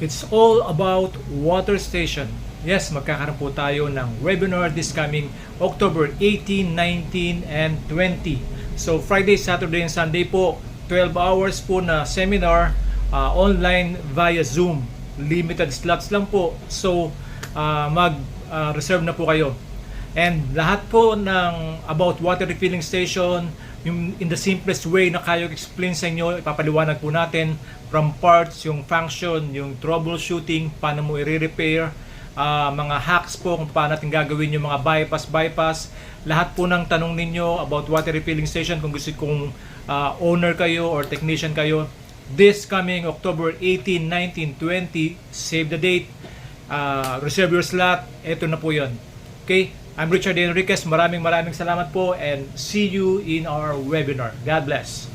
It's all about water station. Yes, magkakaroon po tayo ng webinar this coming October 18, 19, and 20. So Friday, Saturday, and Sunday po, 12 hours po na seminar uh, online via Zoom. Limited slots lang po. So uh, mag-reserve na po kayo. And lahat po ng about water refilling station, yung in the simplest way na kayo explain sa inyo, ipapaliwanag po natin from parts, yung function, yung troubleshooting, paano mo i-repair, ah, mga hacks po kung paano natin gagawin yung mga bypass, bypass. Lahat po ng tanong ninyo about water refilling station, kung gusto kong ah, owner kayo or technician kayo, this coming October 18, 19, 20, save the date, uh, reserve your slot, ito na po yon. Okay? I'm Richard Enriquez. Maraming maraming salamat po and see you in our webinar. God bless.